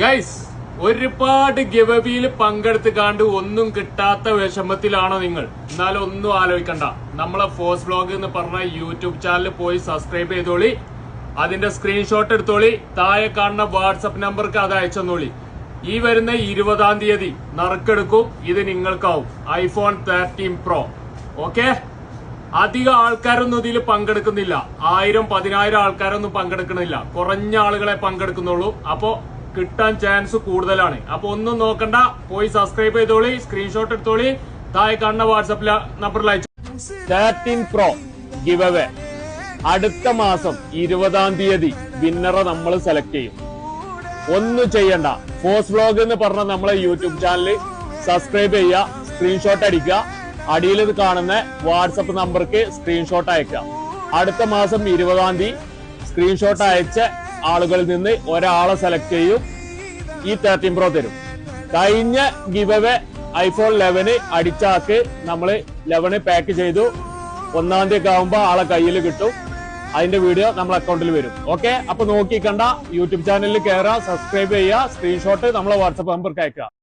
Guys ഒരുപാട് ഗവബിയിൽ പങ്കെടുത്ത് കാണ്ട് ഒന്നും കിട്ടാത്ത വിഷമത്തിലാണോ നിങ്ങൾ? എന്നാലും ഒന്നും ആലോചിക്കണ്ട. നമ്മളെ ഫോസ് ബ്ലോഗ് എന്ന് പറഞ്ഞ യൂട്യൂബ് ചാനൽ പോയി സബ്സ്ക്രൈബ് ചെയ്തോളി. അതിന്റെ സ്ക്രീൻഷോട്ട് എടുത്തോളി. താഴെ കാണുന്ന വാട്സപ്പ് നമ്പർക്ക് അത് അയച്ചെന്നോളി. ഈ വരുന്ന ഇരുപതാം തീയതി നറുക്കെടുക്കും. ഇത് നിങ്ങൾക്കാവും. ഐഫോൺ തേർട്ടീൻ പ്രോ ഓക്കെ അധികം ആൾക്കാരൊന്നും ഇതിൽ പങ്കെടുക്കുന്നില്ല. ആയിരം പതിനായിരം ആൾക്കാരൊന്നും പങ്കെടുക്കുന്നില്ല കുറഞ്ഞ ആളുകളെ പങ്കെടുക്കുന്നുള്ളൂ. അപ്പോ കിട്ടാൻ ചാൻസ് കൂടുതലാണ്. അപ്പൊ ഒന്നും നോക്കണ്ട. പോയി സബ്സ്ക്രൈബ് ചെയ്തോളി. സ്ക്രീൻഷോട്ട് എടുത്തോളി. താഴെ കാണുന്ന വാട്സപ്പിൽ നമ്പറിൽ അയച്ചു. തേർട്ടീൻ പ്രോ ഗിവ് അവേ അടുത്ത മാസം ഇരുപതാം തീയതി വിന്നറെ നമ്മൾ സെലക്ട് ചെയ്യും. ഒന്നും ചെയ്യണ്ട. ഫോസ് വ്ലോഗ് എന്ന് പറഞ്ഞ നമ്മളെ യൂട്യൂബ് ചാനൽ സബ്സ്ക്രൈബ് ചെയ്യുക സ്ക്രീൻഷോട്ട് അടിക്കുക. അടിയിൽ ഇത് കാണുന്ന വാട്സപ്പ് നമ്പർക്ക് സ്ക്രീൻഷോട്ട് അയക്കുക. അടുത്ത മാസം ഇരുപതാം തീയതി സ്ക്രീൻഷോട്ട് അയച്ച ആളുകളിൽ നിന്ന് ഒരാളെ സെലക്ട് ചെയ്യും. ഈ തേർട്ടീൻ പ്രോ തരും. കഴിഞ്ഞ ഗിവവേ ഐഫോൺ ലെവന് അടിച്ചാക്ക് നമ്മൾ ലെവന് പാക്ക് ചെയ്തു. ഒന്നാം തീയതി ഒക്കെ ആകുമ്പോൾ ആളെ കയ്യിൽ കിട്ടും. അതിന്റെ വീഡിയോ നമ്മൾ അക്കൗണ്ടിൽ വരും. ഓക്കെ അപ്പൊ നോക്കി കണ്ട യൂട്യൂബ് ചാനലിൽ കയറുക സബ്സ്ക്രൈബ് ചെയ്യുക സ്ക്രീൻഷോട്ട് നമ്മളെ വാട്സപ്പ് നമ്പർക്ക് അയക്കുക